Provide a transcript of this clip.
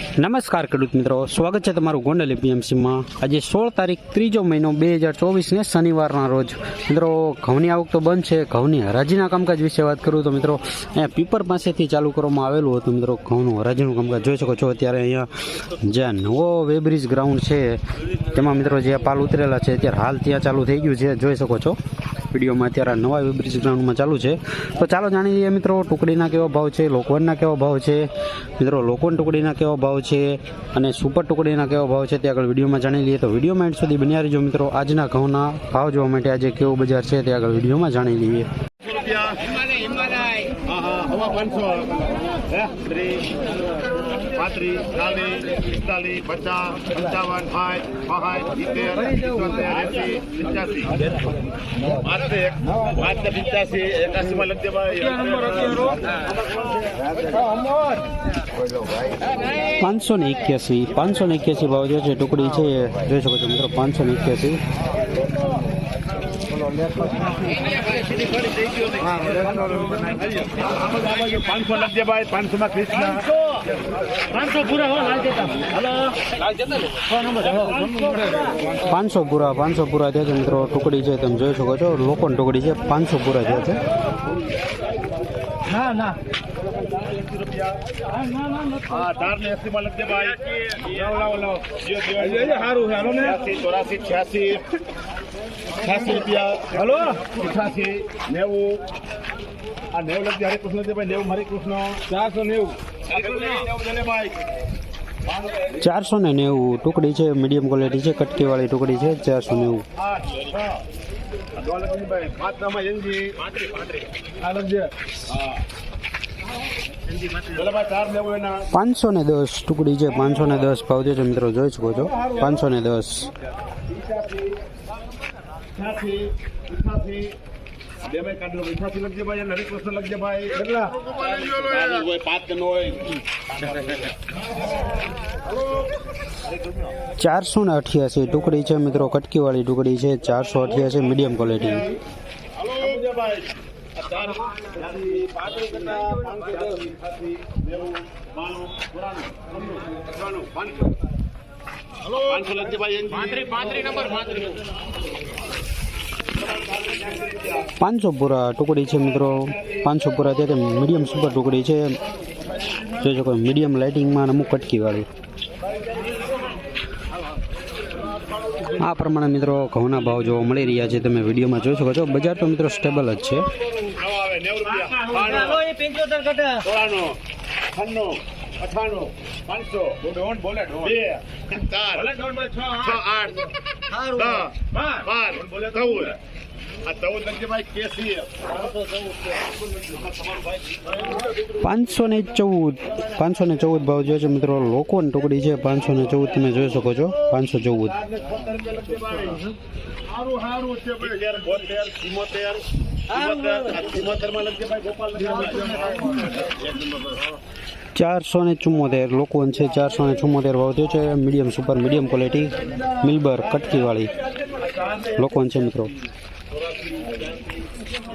નમસ્કાર ખેડૂત મિત્રો, સ્વાગત છે તમારું ગોંડલ એપીએમસીમાં. આજે સોળ તારીખ ત્રીજો મહિનો બે હજાર ચોવીસને શનિવારના રોજ. મિત્રો, ઘઉંની આવક તો બંધ છે, ઘઉંની હરાજીના કામકાજ વિશે વાત કરું તો મિત્રો, અહીંયા પીપર પાસેથી ચાલુ કરવામાં આવેલું હતું મિત્રો, ઘઉંનું હરાજીનું કામકાજ. જોઈ શકો છો અત્યારે અહીંયા જ્યાં નવો વેબ્રિજ ગ્રાઉન્ડ છે તેમાં મિત્રો જે પાલ ઉતરેલા છે, અત્યારે હાલ ત્યાં ચાલુ થઈ ગયું છે. જોઈ શકો છો. વિડીયોમાં અત્યારે નવા બ્રિજ ગ્રાઉન્ડમાં ચાલુ છે. તો ચાલો જાણી લઈએ મિત્રો, ટુકડીના કેવો ભાવ છે, લોકવનના કેવો ભાવ છે? મિત્રો, લોકવન ટુકડીના કેવો ભાવ છે અને સુપર ટુકડીના કેવો ભાવ છે તે આગળ વિડીયોમાં જાણી લઈએ. તો વિડીયોમાં એન્ડ સુધી બન્યા રહીજો મિત્રો. આજના ઘઉંના ભાવ જોવા માટે આજે કેવો બજાર છે તે આગળ વિડીયોમાં જાણી લઈએ. હા હા પાંચસો ત્રીસ પાંત્રીસ ચાલીસ પિસ્તાલીસ પચાસ પંચાવન સાઠ પાંઠ સિત્તેર સિત્તોતેર એસી પાંચસો પાંચસો ને એક્યાસી. પાંચસો ને એક્યાસી ભાવ જે છે, ટુકડી છે, જોઈ શકો છો મિત્રો, પાંચસો ને એક્યાસી. પાંચસો લખજે ભાઈ પાંચસો માં કૃષ્ણ પાંચસો પૂરા પાંચસો પૂરા પાંચસો પૂરા છે મિત્રો ટુકડી છે તમે જોઈ શકો છો લોકોની ટુકડી છે પાંચસો પૂરા થયા છે ના ને ચોરાસી છ્યાસી છ્યાસી રૂપિયા હલો? અઠાસી નેવું. આ નેવું લગતી હરે કૃષ્ણ છે ભાઈ નેવું હરે કૃષ્ણ ચારસો નેવું. ચારસો ને નેવું ટુકડી છે મીડિયમ ક્વોલિટી છે કટકીવાળી ટુકડી છે ચારસો નેવું. પાંચસો ને દસ ટુકડી છે પાંચસો ને દસ ભાવ છે મિત્રો જોઈ શકો છો. પાંચસો ને દસ. અઠાસી અઠાસી બે ભાઈ કાઢો અઠાસી લખજે ભાઈ અને હરિકૃષ્ણ લખજે ભાઈ. કેટલા? પાંચ જણ ચારસો ને અઠ્યાસી ટુકડી છે મિત્રો કટકીવાળી ટુકડી છે ચારસો અઠ્યાસી મીડિયમ ક્વોલિટી પાંત્રી નંબર ભાઈ આ ચાર પાંત્રીસ કરતા પાંચસો દસ અઠાસી નેવું બાણું ચોરાણું ચોરાણું પાંચસો હલો પાંચસો લખજે ભાઈ પાંત્રીસ પાંત્રીસ નંબર પાંત્રીસ પાંચસો પૂરા ટુકડી છે મિત્રો પાંચસો પૂરા તે મીડિયમ સુપર ટુકડી છે જોઈ શકો મીડિયમ લાઇટિંગમાં અમુક કટકીવાળી આ પ્રમાણે મિત્રો ઘઉંના ભાવ જોવા મળી રહ્યા છે તમે વિડીયોમાં જોઈ શકો છો બજાર તો મિત્રો સ્ટેબલ જ છે આવો પાંચસો ને ચૌદ, પાંચસો ને ચૌદ ભાવ જોયો છે મિત્રો. લોકોની ટુકડી છે. પાંચસો ને ચૌદ તમે જોઈ શકો છો. પાંચસો ચૌદ. ચારસો ને ચુમ્મોતેર લોકો છે. ચારસો ને ચુમ્મોતેર ભાવ થયો છે. મીડિયમ, સુપર મીડિયમ ક્વોલિટી, મિલબર કટકીવાળી લોકોન છે મિત્રો. 嗯。